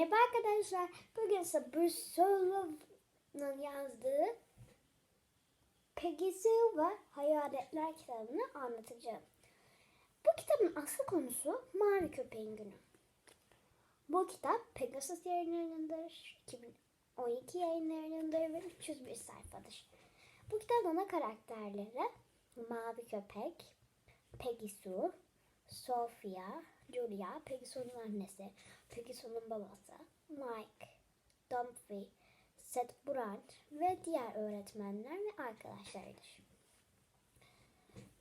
Merhaba arkadaşlar. Bugün size Bruce Solove'nın yazdığı Peggy ve Hayaletler kitabını anlatacağım. Bu kitabın asıl konusu Mavi Köpeğin Günü. Bu kitap Pegasus yayınlarındadır. 2012 yayınlarındadır ve 301 sayfadır. Bu kitabın ana karakterleri Mavi Köpek, Peggy Sue, Sophia, Julia, Peggy Sue'nun annesi, Peggy Sue'nun babası, Mike, Dumphy, Seth Brand ve diğer öğretmenler ve arkadaşlarıdır.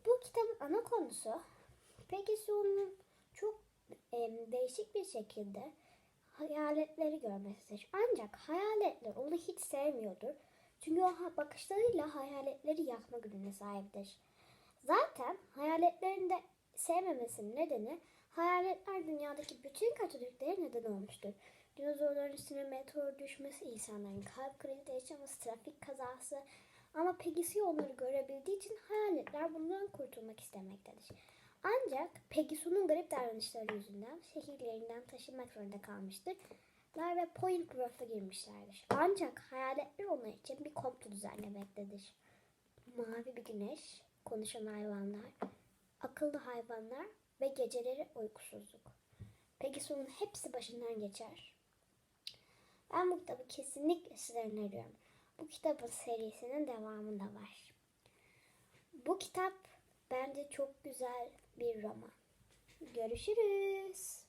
Bu kitabın ana konusu Peggy Sue'nun çok em, değişik bir şekilde hayaletleri görmesidir. Ancak hayaletler onu hiç sevmiyordur. Çünkü o bakışlarıyla hayaletleri yakma gücüne sahiptir. Zaten hayaletlerin de sevmemesinin nedeni hayaletler dünyadaki bütün kötülüklere neden olmuştur. Dinozorların üstüne meteor düşmesi, insanların kalp krizi yaşaması, trafik kazası. Ama Peggy onları görebildiği için hayaletler bundan kurtulmak istemektedir. Ancak Peggy Sue'nun garip davranışları yüzünden şehirlerinden taşınmak zorunda kalmıştır. ve Point Bluff'a girmişlerdir. Ancak hayaletler onlar için bir komplo düzenlemektedir. Mavi bir güneş, konuşan hayvanlar, akıllı hayvanlar ve geceleri uykusuzluk. Peki sonun hepsi başından geçer. Ben bu kitabı kesinlikle size öneriyorum. Bu kitabın serisinin devamında var. Bu kitap bence çok güzel bir roman. Görüşürüz.